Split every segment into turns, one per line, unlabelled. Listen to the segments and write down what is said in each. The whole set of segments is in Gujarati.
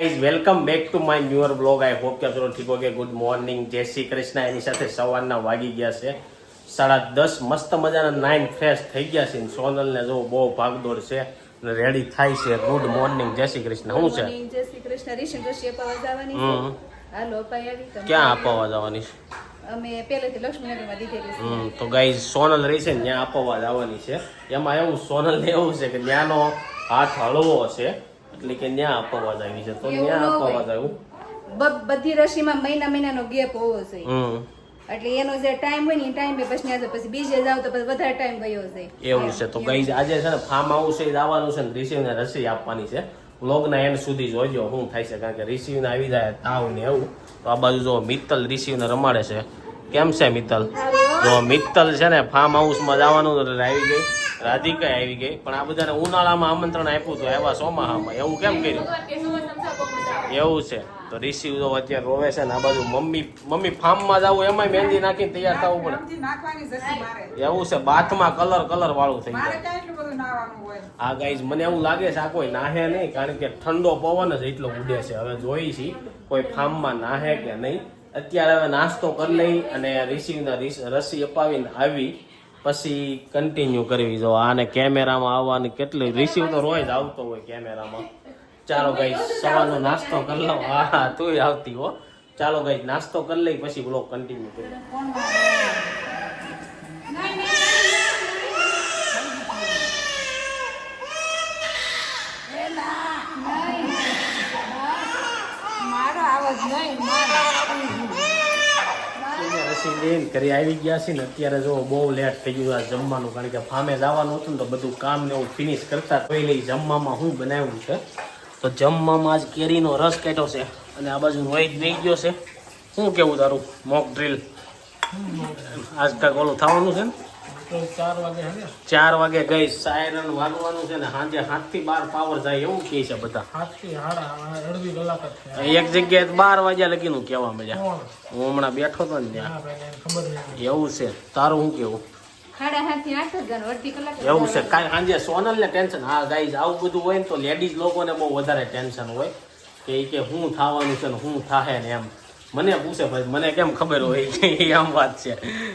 Guys welcome back to my newer blog I hope કે ચલો ઠીક ઓકે ગુડ મોર્નિંગ જય શ્રી કૃષ્ણ. એની સાથે સવારના વાગી ગયા છે. સાડા દસ મસ્ત મજાના નાઇન ફ્રેશ થઈ ગયા છે. સોનલને જો બહુ ભાગદોડ છે અને રેડી થાય છે. ગુડ મોર્નિંગ જય શ્રી કૃષ્ણ. શું છે?
જય શ્રી કૃષ્ણ. રીશન જોશી અપાવા જવાની
હમ.
છે? હાલો અપાઈ આવી
ક્યાં અપાવા જવાની છે?
અમે પહેલેથી લક્ષ્મીનગરમાં દીધેલી છે.
હમ, તો ગાઈઝ સોનલ રહી છે ને ત્યાં અપાવા જવાની છે. એમાં એવું સોનલ એવું છે કે ત્યાંનો હાથ હળવો છે. એટલે કે ત્યાં અપવાદ આવી છે તો
ન્યા
અપવાદ
બ- બધી રસીમાં મહિના મહિનાનો ગેપ હોવો જોઈએ. એટલે એનો જે ટાઈમ હોય ને એ ટાઈમે પછી ન્યા પછી બીજે જાવ તો પછી વધારે ટાઈમ ગયો છે.
એવું છે તો ગઈ આજે છે ને ફાર્મ હાઉસ એ આવવાનું છે ને રિસીવને રસી આપવાની છે. વ્લોગના એન્ડ સુધી જોજો શું થાય છે કારણ કે રિસીવને આવી જાય તાવ ને એવું. તો આ બાજુ જો મિત્તલ રિસીવને રમાડે છે. કેમ છે મિત્તલ? જો મિત્તલ છે ને ફાર્મ હાઉસમાં જવાનું એટલે આવી ગઈ. રાધિકા આવી ગઈ. પણ આ બધાને ઉનાળામાં આમંત્રણ આપ્યું હતું એવા સોમાહામાં એવું કેમ કર્યું? એવું છે. તો રિસીવ તો અત્યારે રોવે છે ને આ બાજુ મમ્મી મમ્મી ફાર્મમાં જવું એમાંય મહેંદી નાખીને તૈયાર થવું પડે. એવું છે. બાથમાં કલર કલર વાળું થઈ જાય. આ ગાઈઝ મને એવું લાગે છે આ કોઈ નાહે નહીં કારણ કે ઠંડો પવન જ એટલો ઉડે છે. હવે જોઈ છી કોઈ ફાર્મમાં નાહે કે નહીં. અત્યારે હવે નાસ્તો કરી લઈ અને રિસીવના રસી અપાવીને આવી. પછી કન્ટિન્યુ કરવી. જો આને કેમેરામાં આવવાની કેટલી રિસીવ તો રોજ આવતો હોય કેમેરામાં. ચાલો ભાઈ સવારનો નાસ્તો કરી લઉં. હા હા તું આવતી હો. ચાલો ભાઈ નાસ્તો કરી લઈ, પછી બ્લોગ કન્ટિન્યુ કરીએ. ઘરે આવી ગયા છે ને અત્યારે જો બહુ લેટ થઈ ગયું આ જમવાનું કારણ કે ફામે જવાનું હતું ને તો બધું કામ ને એવું ફિનિશ કરતા જોઈ લઈ જમવામાં શું બનાવ્યું છે? તો જમવામાં આજ કેરીનો રસ કાઢ્યો છે અને આ બાજુ રોહિત બેસી ગયો છે. શું કેવું તારું મોક ડ્રીલ આજ કાંક ઓલું થવાનું છે ને? ચાર વાગે ગઈ સાયરન વાગવાનું છે ને સાંજે સાતથી બાર પાવર જાય એવું કે છે બધા. એક જગ્યાએ બાર વાગ્યા લગીનું કેવા મજા હું હમણાં બેઠો તો ને ત્યાં. એવું છે. તારું શું કેવું? એવું છે. કાંઈ સાંજે સોનલ ને ટેન્શન હા ગાઈઝ આવું બધું હોય ને તો લેડીઝ લોકોને બહુ વધારે ટેન્શન હોય. કે ઈ કે શું થવાનું છે ને શું થાહે ને એમ. મને પૂછે ભાઈ મને કેમ ખબર હોય? કે આમ વાત છે.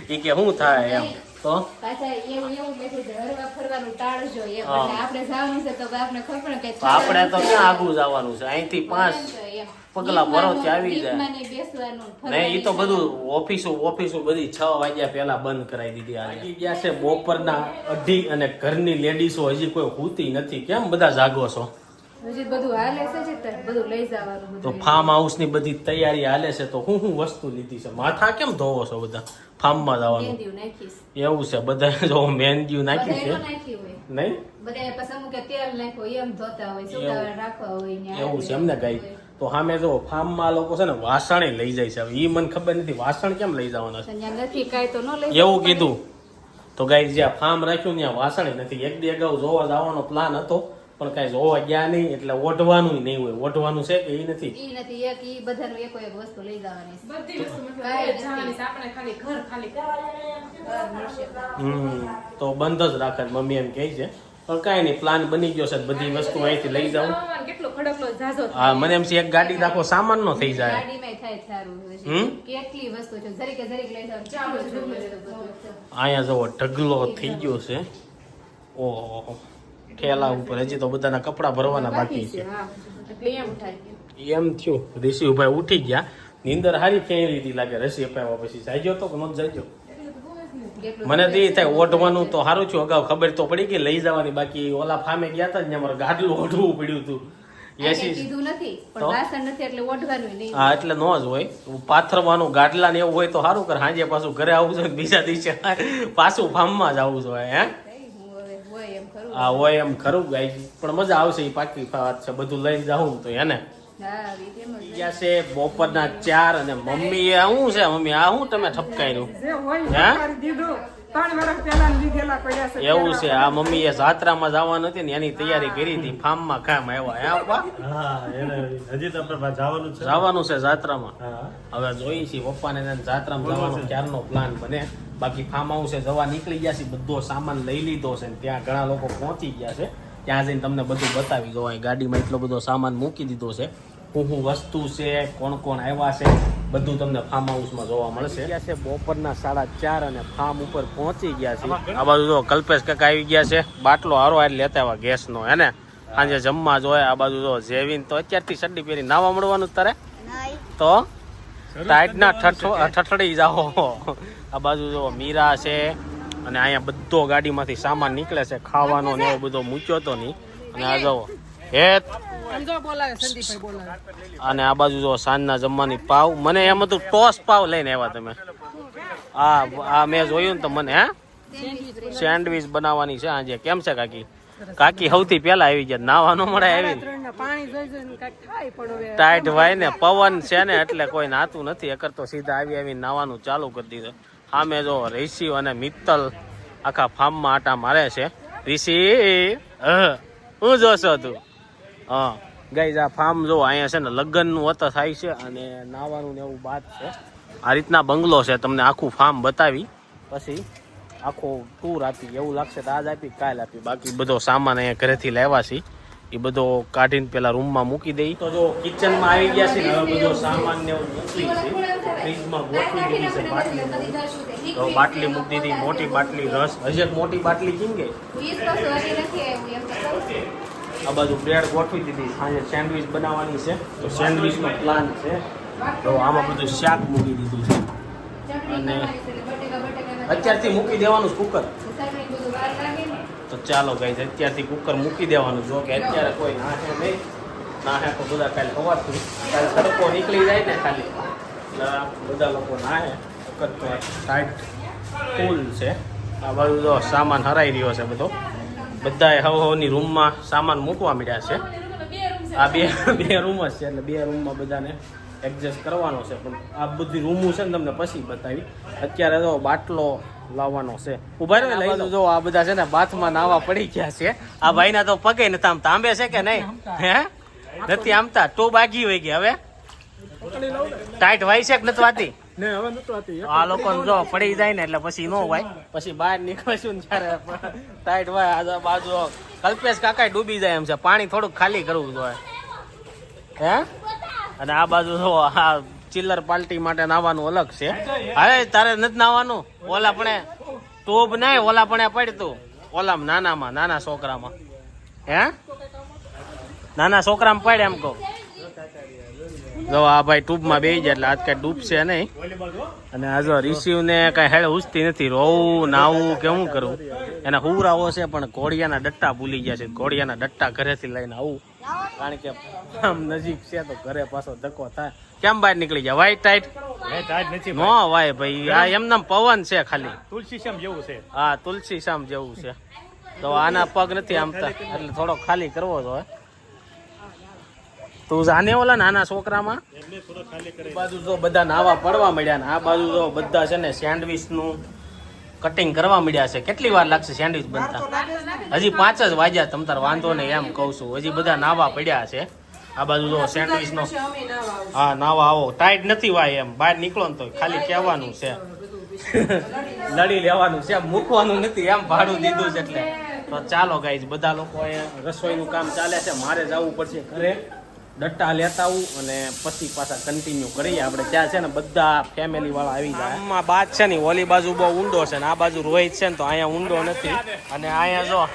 એ કે શું થાય એમ. તો?
પાછા એવું એવું બેઠું છે ફરવાનું ટાળજો એમ. એટલે આપણે જવાનું છે તો આપણે ખબર પડે કે
આપણે તો ક્યાં આગું જવાનું છે? અહીંથી પાંચ પગલા ભરો આવી જાય.
ને
નહીં એ તો બધું ઓફિસો ઓફિસો બધી છ વાગ્યા પહેલા બંધ કરાવી દીધી આજે. ગયા છે બપોરના અઢી અને ઘરની લેડીઝો હજી કોઈ હોતી નથી. કેમ બધા જાગો છો?
હજી બધું હાલે છે બધું લઈ જવાનું
તો
ફાર્મ
ફાર્મ હાઉસની બધી તૈયારી હાલે છે તો હું હું વસ્તુ લીધી છે? માથા કેમ ધોવો છો બધા? ફાર્મમાં જવાનું? એવું છે બધા જો છે?
ન નાખી હોય.
નહીં?
બધાએ પછી અમુકે તેલ નાખ્યું એમ ધોતા હોય રાખવા હોય
એવું છે એમને કઈ તો સામે જો ફાર્મમાં લોકો છે ને વાસણે લઈ જાય છે. હવે એ મને ખબર નથી વાસણ કેમ લઈ જવાના છે?
ન
એવું કીધું. તો ગાઈ જ્યાં ફાર્મ રાખ્યું ત્યાં વાસણે નથી. એક દી અગાઉ જોવા જવાનો પ્લાન હતો. પણ કાંઈ જોવા ગયા નહીં એટલે ઓઢવાનું નહીં હોય. ઓઢવાનું છે કે એ નથી?
ઈ નથી. એક ઈ બધાનું એકો એક વસ્તુ લઈ જવાની. છે.
બધી વસ્તુ મતલબ એ જવાની છે. આપણે ખાલી ઘર ખાલી
હમ. તો બંધ જ રાખે મમ્મી એમ કહે છે. પણ કાંઈ નહીં પ્લાન બની ગયો છે. બધી વસ્તુ અહીંથી લઈ જાઉં.
કેટલો ખડકલો ઝાઝો
હા મને એમ છે એક ગાડી રાખો સામાન નો થઈ જાય.
ગાડીમાંય થાય સારું
હમ?
કેટલી વસ્તુ છે. જરીકે જરીક લઈ જાવ ચાલો
અહીંયા જવો ઢગલો થઈ ગયો છે. ઓહો. ઠેલા ઉપર હજી તો બધાના કપડા ભરવાના બાકી છે
એમ થયું
ઋષિભાઈ ઉઠી ગયા. નીંદર હારી ક્યાંય લીધી લાગે? રસી અપાવ્યા પછી જાજો તો કે નહોતો જાજો મને તો એ થાય ઓઢવાનું તો સારું છું અગાઉ ખબર તો પડી કે લઈ જવાની બાકી. ઓલા ફામે ગયા હતા ને અમારે ગાડલું ઓઢવું પડ્યું હતું. એસી
કીધું નથી પણ વાસણ નથી એટલે ઓઢવાનું નહીં.
હા એટલે નો જ હોય. પાથરવાનું ગાડલા ને એવું હોય તો સારું કર. સાંજે પાછું ઘરે આવું જોઈએ બીજા દિવસે. પાછું ફાર્મમાં જ આવું જોઈએ હે
કઈ હું હવે હોય એમ ખરું
આ હોય એમ ખરું ગાય પણ મજા આવશે એ પાકી વાત છે બધું લઈને જાઉં તો એને છે બપોરના ચાર અને મમ્મી એ શું છે મમ્મી આ શું તમે
છે
એવું છે આ મમ્મી એ જાત્રામાં જવાનું હતી ને એની તૈયારી કરી હતી ફાર્મમાં કામ આવ્યા
હજી જવાનું છે.
જવાનું છે જાત્રામાં. હવે જોઈએ છીએ પપ્પાને જાત્રામાં જવાનો ક્યારનો પ્લાન બને. બાકી ફાર્મ હાઉસે જવા નીકળી ગયા છે બધો સામાન લઈ લીધો છે ને ત્યાં ઘણા લોકો પહોંચી ગયા છે. ત્યાં જઈને તમને બધું બતાવી દો અહીં ગાડીમાં એટલો બધો સામાન મૂકી દીધો છે. શું શું વસ્તુ છે કોણ કોણ આવ્યા છે બધું તમને ફાર્મ હાઉસમાં જોવા મળશે. ગયા છે બપોરના સાડા ચાર અને ફાર્મ ઉપર પહોંચી ગયા છે. આ બાજુ જો કલ્પેશ કાકા આવી ગયા છે બાટલો હારો હાર લેતા આવ્યા ગેસનો હે ને? સાંજે જમવા જોઈએ આ બાજુ જો જેવીન તો અત્યારથી સડ્ડી પહેરી નાવા મળવાનું તારે. તો? ટાઈટના ઠઠ ઠઠડી જાઓ. આ બાજુ જો મીરા છે અને અહીંયા બધો ગાડીમાંથી સામાન નીકળે છે ખાવાનો ને એવો બધો મૂક્યો તો નહીં. અને આ જો હેત. અને આ બાજુ જો સાંજના જમવાની પાવ. મને એમ હતું ટોસ પાવ લઈને આવ્યા તમે. આ આ મેં જોયું ને તો મને હે? સેન્ડવીચ બનાવવાની છે આજે. કેમ છે કાકી? કાકી સૌથી પેલા આવી ગયા નાવા ન મળે આવી. ટાઈટ હોય ને પવન છે ને એટલે કોઈ નાતું નથી. એકર તો સીધા આવી આવી નાવાનું ચાલુ કરી દીધું. સામે જો ઋષિ અને મિત્તલ આખા ફાર્મમાં આટા મારે છે. ઋષિ હું જોશો તું? હા ગઈ આ ફાર્મ જો અહીંયા છે ને લગ્નનું વત થાય છે અને નાવાનું ને એવું બાદ છે. આ રીતના બંગલો છે તમને આખું ફાર્મ બતાવી. પછી આખો ટૂર આપી, એવું લાગશે તો આજ આપી, કાલ આપી. બાકી બધો સામાન અહીંયા ઘરેથી લાવ્યા છે. એ બધો કાઢીને પેલા રૂમમાં મૂકી દઈ તો જો કિચનમાં આવી ગયા છે ને, હવે બધો સામાન ને એવું મૂકી છે ફ્રીજમાં ગોઠવી દીધી છે બાટલી તો બાટલી મૂકી દીધી, મોટી બાટલી, રસ. હજી મોટી બાટલી કેમ કે? આ બાજુ બ્રેડ ગોઠવી દીધી. સાંજે સેન્ડવિચ બનાવવાની છે. તો સેન્ડવિચનો પ્લાન છે. તો આમાં બધું શાક મૂકી દીધું છે. અને અત્યારથી મૂકી દેવાનું કુકર. તો ચાલો ગાઈઝ અત્યારથી કુકર મૂકી દેવાનું. જો કે અત્યારે કોઈ નાહે નહીં. નાહે તો બધા કાલે ખવાતું કાલે તડકો નીકળી જાય ને ખાલી. એટલે બધા લોકો નાહે. કુકર તો સાઈડ ફૂલ છે. આ બાજુ તો સામાન હરાઈ રહ્યો છે બધો. બધાએ હવ હવની રૂમમાં સામાન મૂકવા મળ્યા છે. આ બે બે રૂમ જ છે એટલે બે રૂમમાં બધાને એડજસ્ટ કરવાનો છે. પણ આ બધી રૂમો છે ને તમને પછી બતાવી. અત્યારે તો બાટલો લાવવાનો છે. ઊભા રહે લઈ જો આ બધા છે ને બાથમાં નાવા પડી ગયા છે. આ ભાઈના તો પગે નથી આમ તાંબે છે કે નહીં? હે? નથી આમતા? તો બાગી હોય ગયા હવે? ટાઈટ વાય છે કે નથી વાતી?
ને હવે નતો આતી
આ લોકો જો પડી જાય ને એટલે પછી નો વાય. પછી બહાર નીકળશું ને ત્યારે ટાઈટ વાય આ બાજુ કલ્પેશ કાકા ડૂબી જાય એમ છે. પાણી થોડુંક ખાલી કરવું જોઈએ. હે? અને આ બાજુ જો આ ચિલ્લર પાર્ટી માટે નાવાનું અલગ છે. અરે, તારે નથી નાવાનું. ઓલા પણ ટોબ નહીં ઓલા પણ પડતું. ઓલામાં નાનામાં, નાના છોકરામાં. હે? નાના છોકરામાં પડે એમ કહું. જો આ ભાઈ ટૂબમાં બેસી જાય એટલે આજ કઈ ડૂબશે નહીં. અને આ જો રિસીવ ને કઈ હેડ ઉસતી નથી. રોવું, નાવું કેવું કરવું એના હુરાવો છે પણ ઘોડિયાના ડટ્ટા ભૂલી ગયા છે. ઘોડિયાના ડટ્ટા ઘરેથી લઈને આવું. કારણ કે આમ નજીક છે તો ઘરે પાછો ધક્કો થાય. કેમ બહાર નીકળી જાય વાઈટ ટાઈટ
તાજ નથી
નો વાય ભાઈ આ એમનામ પવન છે ખાલી.
તુલસી શ્યામ જેવું છે.
હા તુલસી શામ જેવું છે. તો આના પગ નથી આમતા એટલે થોડો ખાલી કરવો તો તું જાને ઓલા નાના છોકરામાં?
એમને
બાજુ તો બધા નાવા પડવા મળ્યા ને આ બાજુ તો બધા છે ને સેન્ડવિચનું કટિંગ કરવા મળ્યા છે. કેટલી વાર લાગશે સેન્ડવિચ બનતા? હજી પાંચ જ વાગ્યા તમ તાર વાંધો નહીં એમ કહું છું. હજી બધા નાવા પડ્યા છે. આ બાજુ જો સેન્ડવિચ નો હા નાવા આવો. ટાઈટ નથી વાય એમ. બહાર નીકળો ને તો ખાલી કહેવાનું છે. લડી લેવાનું છે. મૂકવાનું નથી એમ ભાડું દીધું છે એટલે. તો ચાલો ગાઈઝ બધા લોકો રસોઈનું કામ ચાલે છે. મારે જવું પડશે ઘરે. ડટ્ટા લેતા આવું અને પછી પાછા કન્ટિન્યુ કરીએ. આપણે ત્યાં છે ને બધા ફેમિલી વાળા આવી જાય. આમાં બાદ છે ને, ઓલી બાજુ બહુ ઊંડો છે ને, આ બાજુ રોહિત છે ને, તો અહીંયા ઊંડો નથી. અને અહીંયા જો,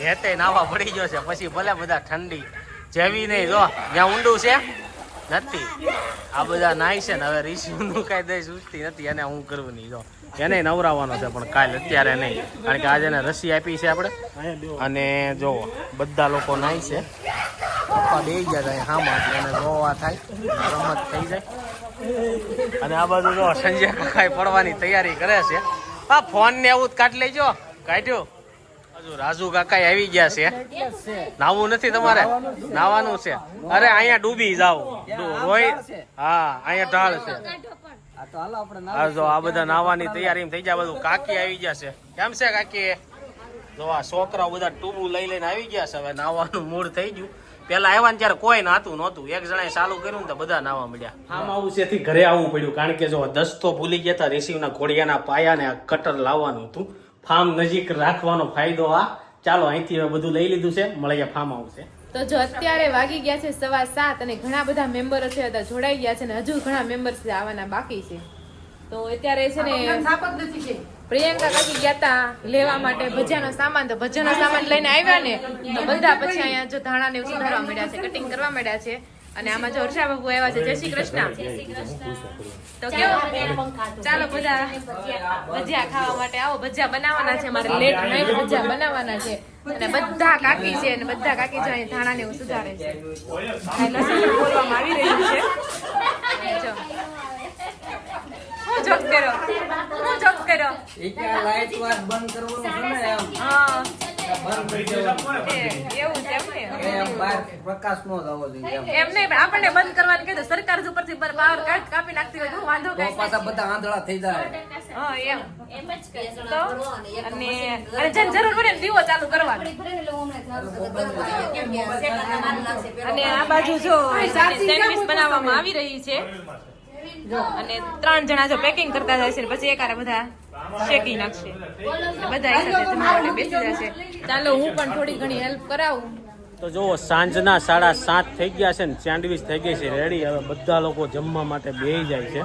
હેતે નાવા પડી ગયો છે. પછી ભલે બધા ઠંડી જેવી નહીં, જો જ્યાં ઊંડું છે? નથી. આ બધા નાય છે ને, હવે ઋષિનું કાંઈ દઈ સુસ્તી નથી અને હું કરવું નહીં, જો. એને નવરાવવાનો છે, પણ કાલ અત્યારે નહીં. કારણ કે આજે એને રસી આપી છે આપણે. અને જો, બધા લોકો નાય છે. પપ્પા બે ગયા જાય હા એટલે એને જોવા થાય, રમત થઈ જાય. અને આ બાજુ જો સંજય કાકા પડવાની તૈયારી કરે છે. આ ફોન ને જ કાઢ લેજો. કાઢ્યું. રાજુ કાકા આવી ગયા છે. નાવું નથી તમારે? નાવાનું છે. અરે, અહીંયા ડૂબી જાવ રોહિત હા, અહીંયા ઢાળ છે. આ જો આ બધા નાવાની તૈયારી થઈ જાય બધું. કાકી આવી ગયા છે. કેમ છે કાકી? જો આ છોકરાઓ બધા ટૂબું લઈ લઈને આવી ગયા છે. હવે નાવાનું મૂળ થઈ ગયું. પેલા આવ્યા ને ત્યારે કોઈ નાતું નહોતું. એક જણાએ ચાલુ કર્યું ને તો બધા નાવા મળ્યા આમ આવું છે ઘરે આવવું પડ્યું. કારણ કે જો દસ્તો ભૂલી ગયા હતા રેસીવના ઘોડિયાના પાયા ને કટર લાવવાનું હતું. ફાર્મ નજીક રાખવાનો ફાયદો આ. ચાલો અહીંથી હવે બધું લઈ લીધું છે. મળીએ ફાર્મ આવશે
તો જો અત્યારે વાગી ગયા છે સવા સાત અને ઘણા બધા મેમ્બરો છે અત્યારે જોડાઈ ગયા છે અને હજુ ઘણા મેમ્બર્સ આવવાના બાકી છે. તો અત્યારે છે ને પ્રિયંકા કાકી ગયા તા લેવા માટે ભજીયાનો સામાન તો ભજીયાનો સામાન લઈને આવ્યા ને તો બધા પછી અહીંયા જો ધાણા ને સુધારવા માંડ્યા છે કટિંગ કરવા માંડ્યા છે. અને આમાં જો હર્ષા બાબુ આવ્યા છે. જય શ્રી કૃષ્ણ. તો કેવું? ચાલો બધા ભજીયા ખાવા. માટે આવો. ભજીયા બનાવવાના છે મારે લેટ નાઈટ ભજીયા બનાવવાના છે. અને બધા કાકી છે અને બધા કાકી જો અહીં ધાણા ને એવું સુધારે છે. આ લસણ પણ આવી રહ્યું છે. હું જોક કર્યો? હું જોક કર્યો?
લાઈટ વાત બંધ કરવાનું છે ને એમ.
હા. આપણને બંધ કરવાનું કીધું સરકાર ઉપરથી પર પાવર કાઢ કાપી નાખતી હોય હું વાંધો કાંઈ
પાછા
અને અને જરૂર પડે દીવો ચાલુ કરવાનો અને આ બાજુ જો સેન્ડવિચ બનાવવામાં આવી રહી છે અને ત્રણ જણા જો પેકિંગ કરતા જાય છે પછી એકારે બધા શેકી નાખશે. બધા એક સાથે તમારે બેસી જશે. ચાલો, હું પણ થોડી ઘણી હેલ્પ કરાવું.
તો જુઓ સાંજના સાડા સાત થઈ ગયા છે ને સેન્ડવીચ થઈ ગઈ છે રેડી. હવે બધા લોકો જમવા માટે બે જાય છે.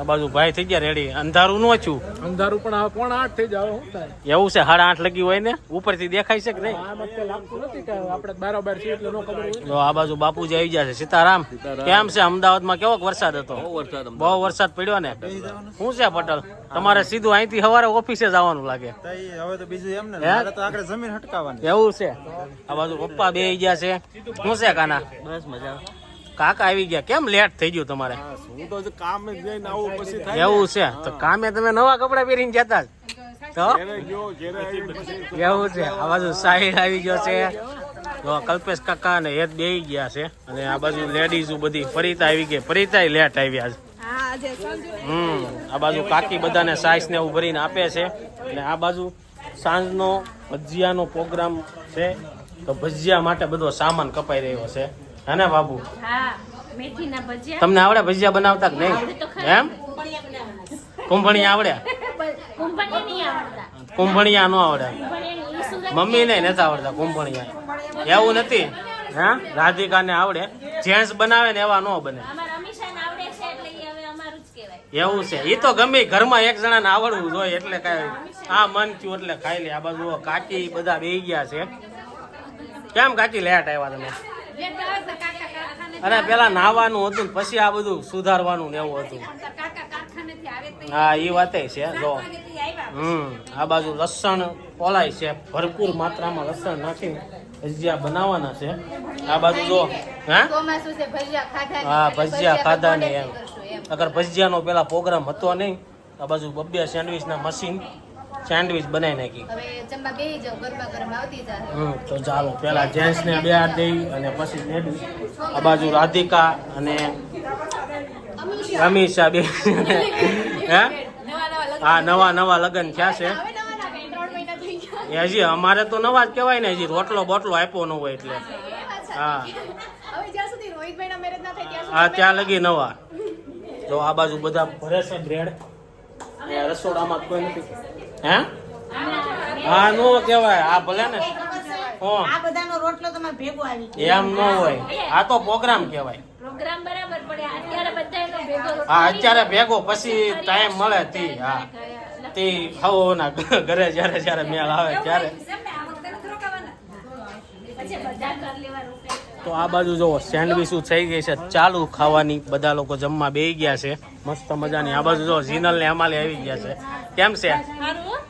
આ બાજુ ભાઈ થઈ ગયા રેડી. અંધારું નો છું
અંધારું પણ હવે પોણા આઠ થઈ જાવ શું થાય?
એવું છે સાડા આઠ લગી હોય ને ઉપરથી દેખાય છે કે નહીં?
આમ અત્યારે લાગતું નથી કે આપણે બારોબાર છીએ એટલે નો ખબર હોય.
આ બાજુ બાપુજી આવી ગયા છે સીતારામ. કેમ છે અમદાવાદમાં કેવો વરસાદ હતો? બહુ વરસાદ પડ્યો ને? શું છે પટેલ? તમારે સીધું અહીંથી સવારે ઓફિસે જવાનું લાગે.
હવે તો બીજું એમ ને તો જમીન હટકાવવાની
એવું છે. આ બાજુ પપ્પા બે ગયા છે? શું છે કાના?
બસ મજા.
કાકા આવી ગયા. કેમ લેટ થઈ ગયું તમારે?
હું તો હજી કામ જઈને આવું પછી થાય
એવું છે? તો કામે તમે નવા કપડા પહેરીને જતા જ. તો?
આવી
એવું છે. આ બાજુ સાહિલ આવી ગયો છે. તો કલ્પેશ કાકા અને એ બે ગયા છે. અને આ બાજુ લેડીઝ બધી ફરીતા આવી ગઈ ફરીતા લેટ આવ્યા છે. હમ આ બાજુ કાકી બધાને સાઈસ ને એવું ભરીને આપે છે. અને આ બાજુ સાંજનો ભજીયાનો પ્રોગ્રામ છે. તો ભજીયા માટે બધો સામાન કપાઈ રહ્યો છે. હે ને બાબુ?
હા મેથીના ભજીયા.
તમને આવડે ભજીયા બનાવતા કે નહીં? એમ? કુંભણી આવડે?
કુંભણીયા નહીં
કુંભણિયા નો આવડે. મમ્મી ને નથી આવડતા કુંભણિયા. એવું નથી? હા? રાધિકા ને આવડે. જેન્ટ્સ બનાવે ને એવા નો બને.
અમારા અમીષાને આવડે છે એટલે ઈ હવે અમારું જ કહેવાય.
એવું છે. એ તો ગમે ઘરમાં એક જણાને આવડવું જોઈએ એટલે કાંઈ આ મન થયું એટલે ખાઈ લે. આ બાજુ કાકી બધા બેહી ગયા છે. કેમ કાકી લેટ આવ્યા તમે અરે પેલા નાવાનું હતું પછી આ બધું સુધારવાનું ને એવું હતું હા એ વાતે છે, જો હમ, આ બાજુ લસણ પોલાય છે, ભરપૂર માત્રામાં લસણ નાખીને ભજીયા બનાવવાના છે આ બાજુ જો, હા હા. ભજીયા ખાધા ને એમ. અગર ભજીયાનો પેલા પ્રોગ્રામ હતો નહીં, આ બાજુ બબ્બે સેન્ડવિચ ના મશીન સેન્ડવિચ બનાવી નાખી. હમ તો ચાલો પેલા જેન્ટ્સ ને બે હાથ દઈ અને પછી લેડીઝ આ બાજુ રાધિકા અને અમીષા. બે. હે? હા નવા નવા લગ્ન થયા છે. હજી અમારે તો નવા જ કહેવાય ને હજી રોટલો બોટલો આપ્યો ન હોય એટલે. હા હા. ત્યાં લગી નવા. તો આ બાજુ બધા ભરે છે બ્રેડ રસોડામાં કોઈ નથી. હે? હા નો કહેવાય. આ ભલે ને. હો
આ બધાનો રોટલો તમારે ભેગો આવી
એમ ન હોય. આ તો પ્રોગ્રામ કહેવાય.
પ્રોગ્રામ બરાબર પડે. અત્યારે બધા ભેગો
હા અત્યારે ભેગો પછી ટાઈમ મળે તી હા. તી હવો ના ઘરે જ્યારે જ્યારે મેળ આવે ત્યારે
પછી બધા ઘર લેવા રોકાય
તો આ બાજુ જુઓ સેન્ડવીચ થઈ ગઈ છે ચાલુ ખાવાની. બધા લોકો જમવા બેસી ગયા છે. મસ્ત મજાની. આ બાજુ જુઓ જીનલ ને અમાલે આવી ગયા છે. કેમ છે?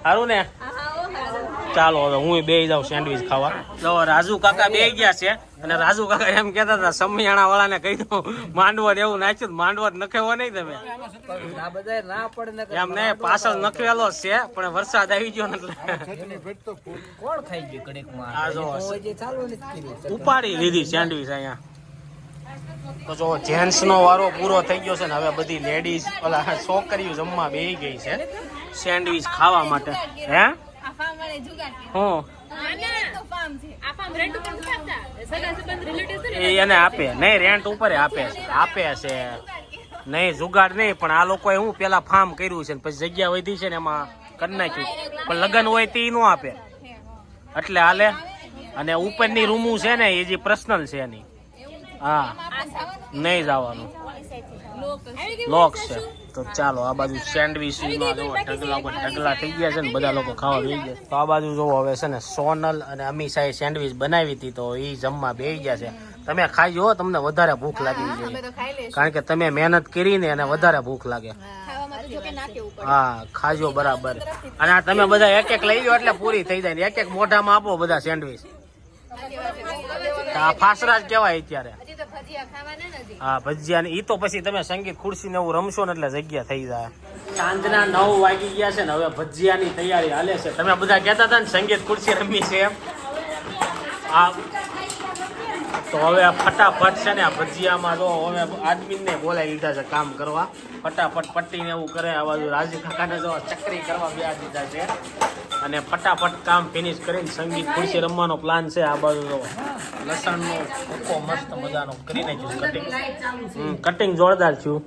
સારું ને? ચાલો હવે હું બે જાઉં સેન્ડવિચ ખાવા. જો રાજુ કાકા બે ગયા છે. અને રાજુ કાકા એમ કહેતા હતા સમિયાણા વાળાને કહી દઉં માંડવા એવું નાખ્યું માંડવા નખેવો નહીં તમે.
આ બધા ના પડે ને
એમ નહીં પાછળ નખવેલો જ છે પણ વરસાદ આવી ગયો ને એટલે.
કોણ ખાઈ ગયું કડીકમાં?
આ જો.
જે ચાલુ નથી કર્યું
ઉપાડી લીધી સેન્ડવિચ અહીંયા. તો જો જેન્ટ્સ નો વારો પૂરો થઈ ગયો છે ને હવે બધી લેડીઝ ઓલા છોકરીઓ જમવા બેહી ગઈ છે સેન્ડવીચ ખાવા માટે. હે? હું? એને આપે. નહીં રેન્ટ ઉપર આપે આપે છે. નહીં, જુગાડ નહીં, પણ આ લોકોએ હું પેલા ફાર્મ કર્યું છે પછી જગ્યા વધી છે ને એમાં કરી નાખ્યું. પણ લગ્ન હોય તે નો આપે. એટલે હાલે. અને ઉપરની રૂમું છે ને, એ જે પર્સનલ છે એની. હા. નહીં જવાનું. લોક છે. તો ચાલો આ બાજુ સેન્ડવીચ ઢગલા ઉપર ઢગલા થઈ ગયા છે ને બધા લોકો ખાવા લઈ ગયા. તો આ બાજુ જોવો હવે છે ને સોનલ અને અમીષાએ સેન્ડવીચ બનાવી હતી તો એ જમવા બેસી ગયા છે. તમે ખાઈ જુઓ તમને વધારે ભૂખ લાગી જોઈએ કારણ કે તમે મહેનત કરીને અને વધારે ભૂખ લાગે. હા ખાજો બરાબર. અને આ તમે બધા એક એક લઈ જાઓ એટલે પૂરી થઈ જાય ને એક એક મોઢામાં આપો બધા સેન્ડવીચ. આ ફાસરા જ કહેવાય અત્યારે. હા ભજીયા ને ઈ તો પછી તમે સંગીત ખુરશી ને એવું રમશો ને એટલે જગ્યા થઈ જાય. સાંજના નવ વાગી ગયા છે ને હવે ભજીયાની તૈયારી હાલે છે. તમે બધા કહેતા હતા ને સંગીત ખુરશી રમી છે આ તો હવે આ ફટાફટ છે ને આ ભજીયામાં તો હવે આદમીને બોલાવી લીધા છે કામ કરવા. ફટાફટ પટ્ટી ને એવું કરે આ બાજુ રાજી કાકાને જો ચકરી કરવા બે દીધા છે. અને ફટાફટ કામ ફિનિશ કરીને સંગીત ખુરશી રમવાનો પ્લાન છે આ બાજુ જો. લસણનો ભૂકો મસ્ત મજાનો કરી નાખ્યું કટિંગ કટિંગ જોરદાર થયું.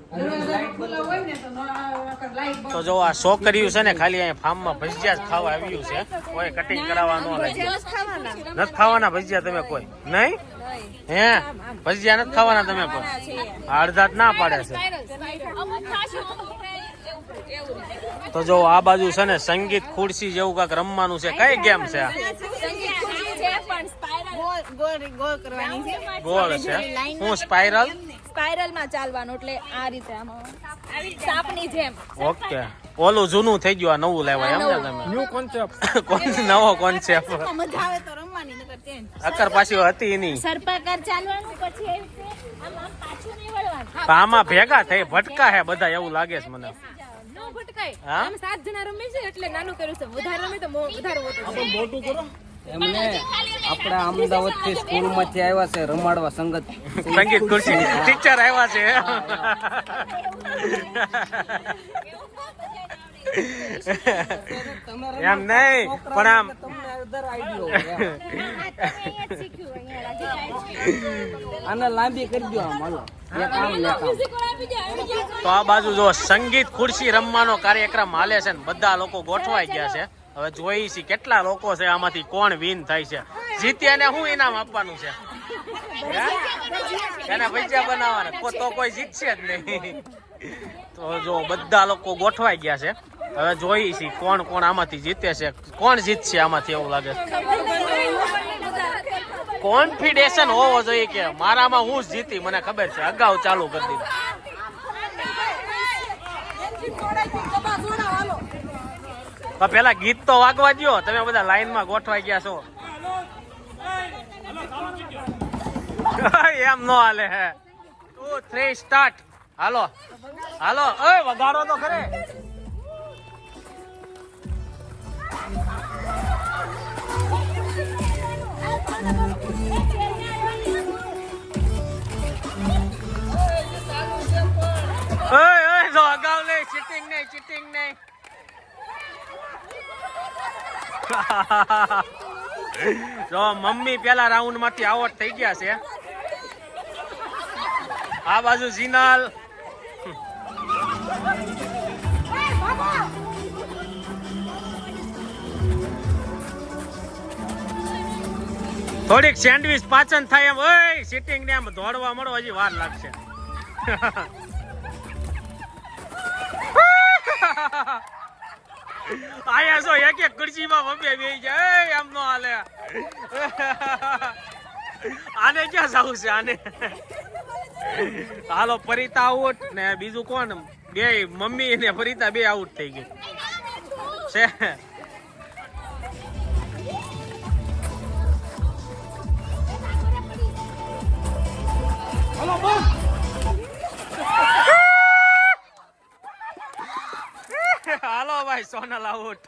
તો જો આ છોકરીયું છે ને ખાલી અહીંયા ફાર્મમાં ભજીયા જ ખાવા આવ્યું છે. કોઈ કટિંગ કરાવવા ન નથી ખાવાના ભજીયા તમે કોઈ? નહીં? હે? ભજીયા નથી ખાવાના તમે પણ. અડધા ના પાડે છે. તો જો આ બાજુ છે ને સંગીત ખુરશી જેવું કાંઈક રમવાનું છે. કઈ ગેમ છે
ગોળ ગોળ છે.
હું સ્પાઇરલ
સ્પાઇરલમાં ચાલવાનું એટલે આ રીતે આમાં. સાપની જેમ.
ઓકે. ઓલું જૂનું થઈ ગયું આ નવું લેવાય એમ ને તમે?
ન્યુ કોન્સેપ્ટ
નવો કોન્સેપ્ટ
મજા આવે તો
અકર પાછી હતી નહીં.
સર્પાકાર ચાલવાનું પછી આમ આમ પાછું નહીં વળવાનું
આમાં ભેગા થઈ ભટકા હે બધા એવું લાગે છે મને.
નો ભટકાય. આમ સાત જણા રમે છે એટલે નાનું કર્યું છે. વધારે રમે તો વધારે મોટું
એમને આપણા અમદાવાદથી સ્કૂલમાંથી આવ્યા છે રમાડવા સંગત.
સંગીત ખુરશી ટીચર આવ્યા છે. એમ નહીં પણ આમ
આને લાંબી કરી દો હાલો. ને
તો આ બાજુ જો સંગીત ખુરશી રમવાનો કાર્યક્રમ હાલે છે ને બધા લોકો ગોઠવાઈ ગયા છે. હવે જોઈ છે કેટલા લોકો છે આમાંથી કોણ વિન થાય છે. જીત્યાને શું ઇનામ આપવાનું છે? હે? એને ભજીયા બનાવવાના. કો- તો કોઈ જીતશે જ નહીં. તો જો બધા લોકો ગોઠવાઈ ગયા છે. હવે જોઈ છીએ કોણ કોણ આમાંથી જીતે છે. કોણ જીતશે આમાંથી એવું લાગે છે. કોન્ફિડેશન હોવો જોઈએ કે મારામાં હું જીતી, મને ખબર છે. અગાઉ ચાલુ કરી દીધું. પેલા ગીત તો વાગવા દ્યો. તમે બધા લાઈનમાં ગોઠવાઈ ગયા છો. એમ નો હાલે હે. ટુ થ્રી સ્ટાર્ટ હાલો. હાલો. ઓય વગાડો તો ખરે. ચીટિંગ નહીં ચીટિંગ નહીં જો મમ્મી પેલા રાઉન્ડમાંથી આઉટ થઈ ગયા છે. આ બાજુ જીનાલ થોડીક સેન્ડવીચ પાચન થાય એમ. ઓય સિટિંગ ને એમ દોડવા મળો હજી વાર લાગશે. આયા છો એક એક ખુરશીમાં બબે બેહી જાય. એમ નો હાલે. આને ક્યાં જવું છે આને? હાલો ફરીતા આઉટ ને બીજું કોણ? બે મમ્મી ને પરિતા બે આઉટ થઈ ગઈ. છે. હાલો ભાઈ સોનલ આઉટ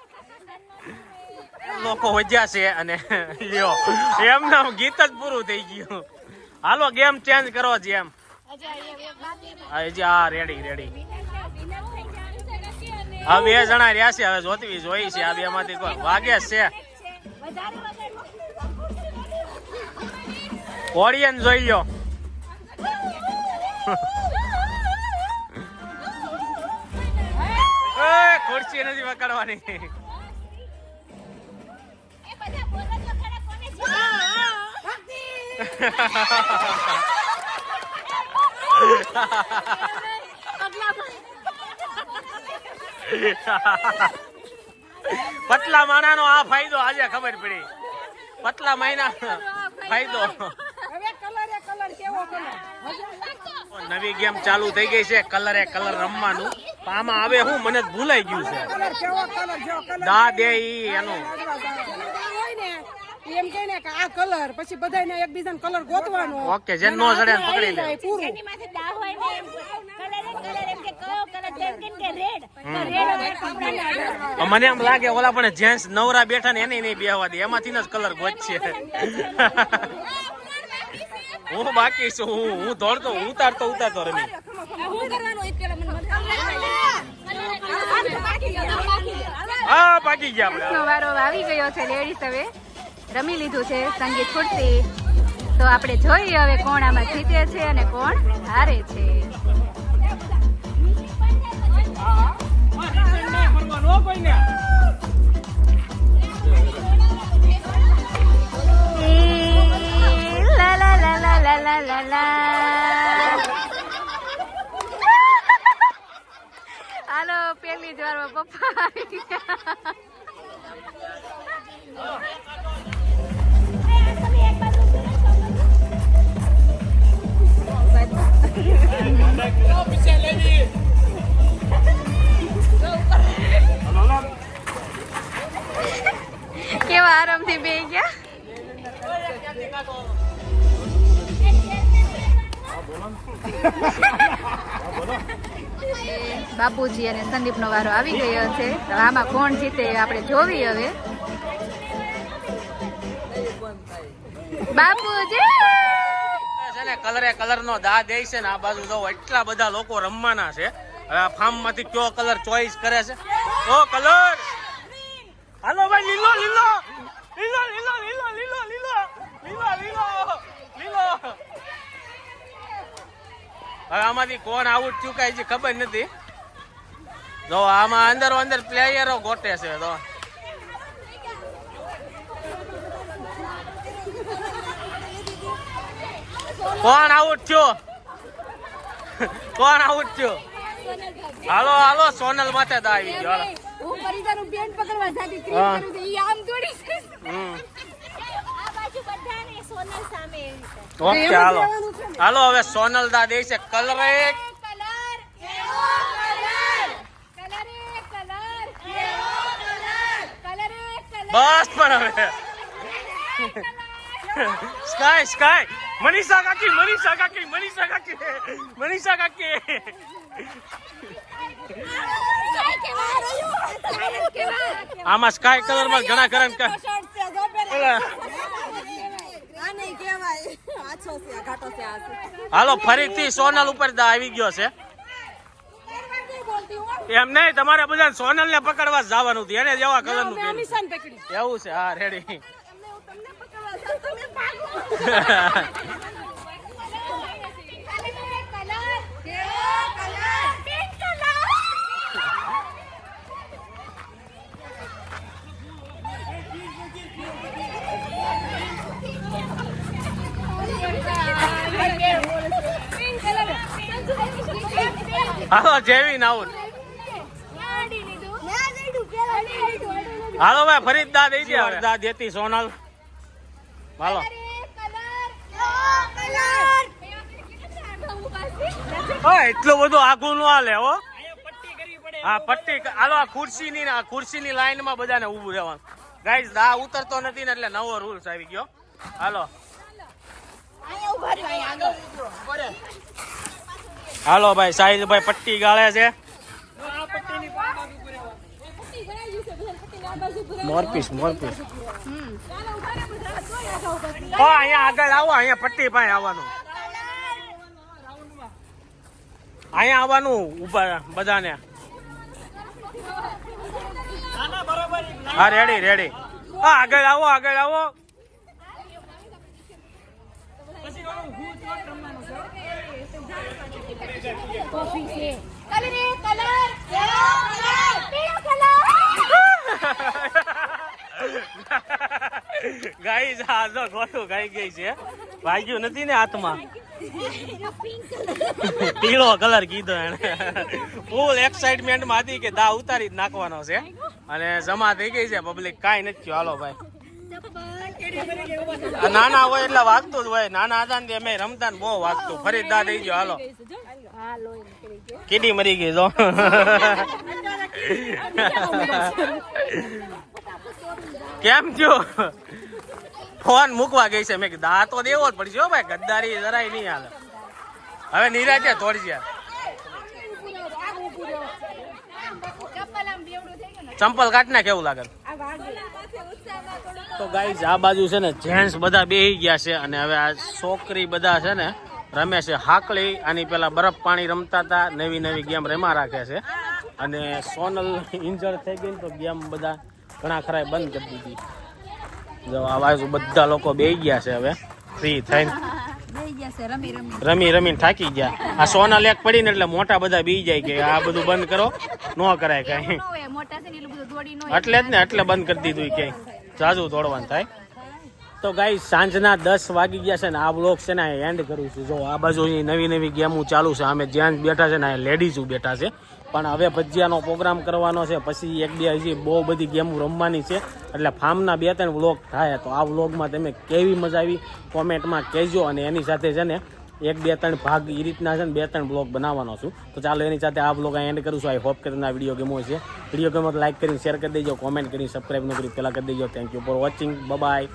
લોકો વજ્યા છે અને લ્યો, એમના ગીત જ પૂરું થઈ ગયું. હાલો ગેમ ચેન્જ કરો હા, હજી હા રેડી રેડી હવે બે જણા રહ્યા છે, હવે જોતવી જોઈ છે, આ બે માંથી વાગે છે. ઓડિયન જોઈ લો ખુરશી નથી પકડવાની. પતલા માણા નો આ ફાયદો આજે ખબર પડી. પતલા માયના ફાયદો. નવી ગેમ ચાલુ થઈ ગઈ છે કલર એ કલર રમવાનું. આમાં આવે હું મને ભૂલાઈ ગયું છે. દા દે એનું.
એમ કે ને કે આ કલર પછી બધાને એકબીજાને કલર ગોતવાનો.
ઓકે, જે નો જડે પકડી લે.
પૂરું.
એની માથે દાહ હોય ને એમ કલર એ કલર એમ કે કયો કલર જેમ કે કે રેડ તો રેડ હવે
મને એમ લાગે ઓલા પણ જેન્ટ્સ નવરા બેઠા ને એને નહીં બેહવા દે. એમાંથી જ કલર ગોતશે. હું બાકી છું હું હું દોડતો ઉતારતો ઉતારતો રમી. હા બાકી ગયા. આપણે
વારો આવી ગયો છે લેડીઝ હવે. રમી લીધું છે સંગીત ખુરશી તો આપણે જોઈએ હવે કોણ આમાં જીતે છે અને કોણ હારે છે લા લા લા લા. હાલો, પેલી જ વારમાં પપ્પા કેવા આરામથી બે ગયા? બાપુજી અને સંદીપનો વારો આવી ગયો છે. તો આમાં કોણ જીતે આપણે જોવી હવે. બાપુજી!
ને કલરે કલર નો દા દે છે ને આ બાજુ જો એટલા બધા લોકો રમવાના છે. હવે ફાર્મમાંથી કયો કલર ચોઈસ કરે છે? ઓ, કલર! હાલો ભાઈ, લીલો લીલો! લીલો લીલો લીલો લીલો લીલો! લીલો લીલો લીલો! હવે આમાંથી કોણ આઉટ થયું છે ખબર નથી. જો, આમાં અંદર અંદર પ્લેયરો ગોટે છે તો કોણ આઉટ થયો? કોણ આઉટ થયો? હાલો હાલો સોનલ માથે દા આવી ગયો હાલો.
હું પરિજાનું પેન્ટ પકડવા જાતી
હા.
ક્રીમ કરું તો ઈ આમ દોડી છે.
આ બાજુ બધાને સોનલ સામે
ઓકે હાલો. હાલો હવે સોનલ દા દે છે કલર એક.
કલર કેવો કલર. કલર એ કલર. કેવો કલર. કલર એ કલર.
બસ પણ હવે. સ્કાય સ્કાય મનીષા કાકી મનીષા કાકી મનીષા કાકી મનીષા કાકી. આમાં સ્કાય કલરમાં ઘણા ઘણા હાલો ફરીથી સોનલ ઉપર આવી ગયો છે. એમ નહીં તમારે બધા સોનલ ને પકડવા જવાનું હતું એને જેવા
કલરનું
એવું છે હા રેડી હાલો જેવી નાઉન હાલો ભાઈ ફરી દા દઈ દે. દા દેતી સોનલ હાલો હા એટલું બધું આઘું નો હાલે હો. હા પટ્ટી હાલો આ ખુરશી ની આ ખુરશી ની લાઈનમાં બધાને ઉભું રહેવાનું. ગાઈઝ દા ઉતરતો નથી ને એટલે નવો રૂલ્સ આવી ગયો. હાલો. હાલો ભાઈ સાહિલભાઈ પટ્ટી ગાળે છે. મોરપીસ મોરપીસ ઓ અહીંયા આગળ આવો અહીંયા પટ્ટી પાસે આવવાનું. અહીંયા આવવાનું ઊભા બધાને. હા રેડી રેડી હા આગળ આવો આગળ આવો.
કલર કલર કલર
ગાઈ આ તો ગોળું ગાઈ ગઈ છે. વાગ્યું નથી ને હાથમાં? પીળો કલર કીધો એને ફૂલ એક્સાઇટમેન્ટમાં હતી કે દા ઉતારી જ નાખવાનો છે. અને જમા થઈ ગઈ છે પબ્લિક કાંઈ નથી થયું. હાલો ભાઈ. નાના હોય એટલે વાગતું જ હોય. નાના હતા ને અમે રમતા ને બહુ વાગતું. ફરી દા થઈ ગયો હાલો. કીડી મરી ગઈ તો કેમ છો? ફોન મૂકવા ગઈ છે. મેં કીધું આ તો દેવો જ પડશે ભાઈ, ગદ્દારી જરાય નહીં હાલે. હવે નિરાજે થોડી જ્યાં ચંપલ કાઢ ને કેવું લાગે. તો ગાઈઝ આ બાજુ છે ને જેન્ટ્સ બધા બેહી ગયા છે અને હવે આ છોકરી બધા છે ને રમે છે હાકલી આની પેલા બરફ પાણી રમતા હતા, નવી નવી ગેમ રમા રાખે છે. અને સોનલ ઇન્જર થઈ ગઈ તો ગેમ બધા ઘણા ખરા બંધ કરી દીધી. જો આ બાજુ બધા લોકો બે ગયા છે હવે. ફ્રી થઈને. રમી રમીને થાકી ગયા. આ સોના લેક પડીને એટલે મોટા બધા બી જાય કે આ બધું બંધ કરો. ન કરાય કઈ. એટલે જ ને એટલે બંધ કરી દીધું કે જાજુ દોડવાનું થાય. તો ગાઈ સાંજના દસ વાગી ગયા છે ને આ બ્લોક છે ને એન્ડ કરું છું. જો આ બાજુ નવી નવી ગેમો ચાલુ છે. અમે જ્યાં બેઠા છે ને લેડીઝ બેઠા છે. પણ હવે ભજીયાનો પ્રોગ્રામ કરવાનો છે. પછી એક બે હજી બહુ બધી ગેમો રમવાની છે. એટલે ફાર્મના બે ત્રણ વ્લોગ થાય તો આ વ્લોગમાં તમે કેવી મજા આવી કોમેન્ટમાં કહેજો અને એની સાથે છે ને એક બે ત્રણ ભાગ એ રીતના છે ને બે ત્રણ બ્લોગ બનાવવાનો છું. તો ચાલો એની સાથે આ બ્લોગ એન્ડ કરું છું. આઈ હોપ કે તમને આ વીડિયો ગમો છે વીડિયો ગમો તો લાઈક કરીને શેર કરી દેજો કોમેન્ટ કરીને સબસ્ક્રાઈબ ન કરી પહેલાં કરી દેજો. Thank you for watching bye